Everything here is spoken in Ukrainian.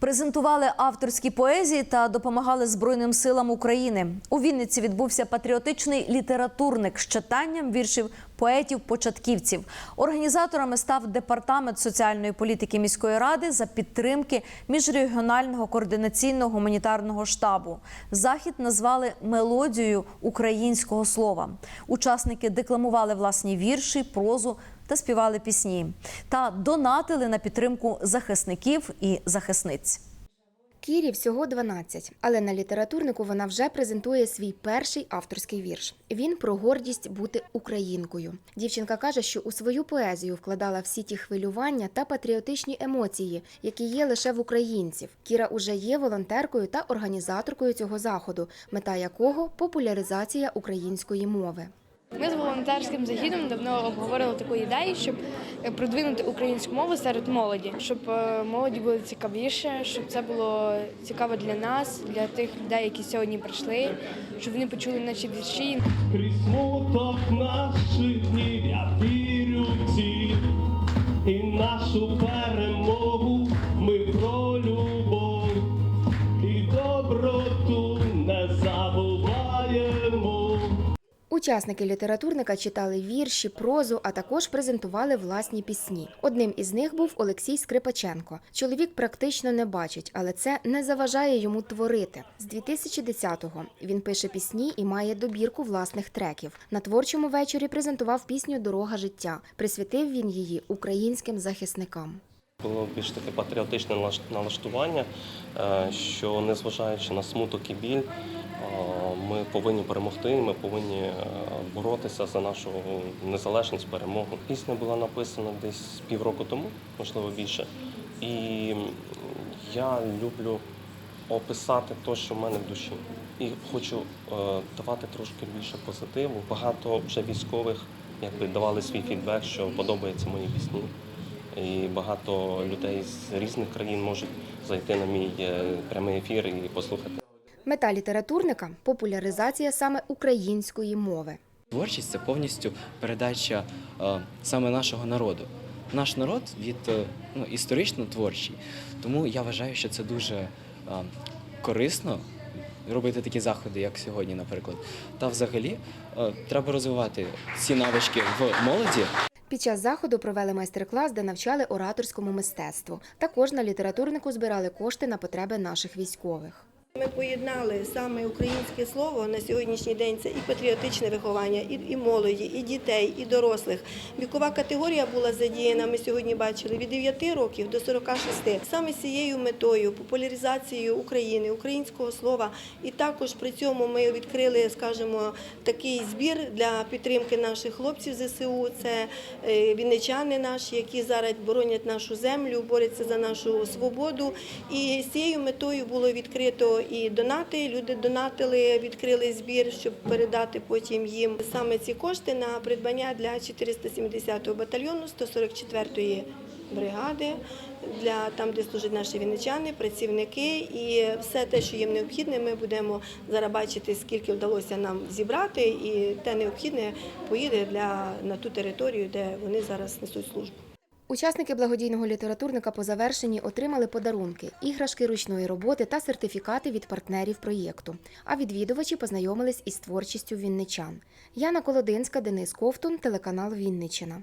Презентували авторські поезії та допомагали Збройним силам України. У Вінниці відбувся патріотичний літературник з читанням віршів поетів-початківців. Організаторами став департамент соціальної політики міської ради за підтримки міжрегіонального координаційного гуманітарного штабу. Захід назвали мелодією українського слова. Учасники декламували власні вірші, прозу та співали пісні та донатили на підтримку захисників і захисниць. Кірі всього 12, але на літературнику вона вже презентує свій перший авторський вірш. Він про гордість бути українкою. Дівчинка каже, що у свою поезію вкладала всі ті хвилювання та патріотичні емоції, які є лише в українців. Кіра уже є волонтеркою та організаторкою цього заходу, мета якого популяризація української мови. Ми з волонтерським загідом давно обговорили таку ідею, щоб е, продвинути українську мову серед молоді, щоб е, молоді було цікавіше, щоб це було цікаво для нас, для тих людей, які сьогодні прийшли, щоб вони почули наші вірші. Крізь смуток наших днів я вірю ті і нашу перемогу Учасники літературника читали вірші, прозу, а також презентували власні пісні. Одним із них був Олексій Скрипаченко. Чоловік практично не бачить, але це не заважає йому творити. З 2010-го він пише пісні і має добірку власних треків. На творчому вечорі презентував пісню Дорога життя. Присвятив він її українським захисникам. Було більш таке патріотичне налаштування, е, що незважаючи на смуток і біль, е, ми повинні перемогти, ми повинні е, боротися за нашу незалежність, перемогу. Пісня була написана десь півроку тому, можливо більше. І я люблю описати те, що в мене в душі. І хочу давати трошки більше позитиву. Багато вже військових якби давали свій фідбек, що подобаються мої пісні. І багато людей з різних країн можуть зайти на мій е, прямий ефір і послухати. Мета літературника популяризація саме української мови. Творчість це повністю передача е, саме нашого народу. Наш народ від е, ну, історично творчий. Тому я вважаю, що це дуже е, корисно робити такі заходи, як сьогодні, наприклад. Та взагалі е, треба розвивати ці навички в молоді. Під час заходу провели майстер-клас, де навчали ораторському мистецтву. Також на літературнику збирали кошти на потреби наших військових. Ми поєднали саме українське слово на сьогоднішній день. Це і патріотичне виховання, і, і молоді, і дітей, і дорослих. Вікова категорія була задіяна. Ми сьогодні бачили від 9 років до 46. Саме з цією метою популяризацією України, українського слова. І також при цьому ми відкрили, скажімо, такий збір для підтримки наших хлопців ЗСУ. Це е, вінничани наші, які зараз боронять нашу землю, борються за нашу свободу. І з цією метою було відкрито і донати. Люди донатили, відкрили збір, щоб передати потім їм саме ці кошти на придбання для 470-го батальйону 144-ї бригади, для там, де служать наші вінничани, працівники, і все те, що їм необхідне, ми будемо зараз бачити, скільки вдалося нам зібрати, і те необхідне поїде для на ту територію, де вони зараз несуть службу. Учасники благодійного літературника по завершенні отримали подарунки, іграшки ручної роботи та сертифікати від партнерів проєкту. А відвідувачі познайомились із творчістю вінничан. Яна Колодинська, Денис Ковтун, телеканал Вінниччина.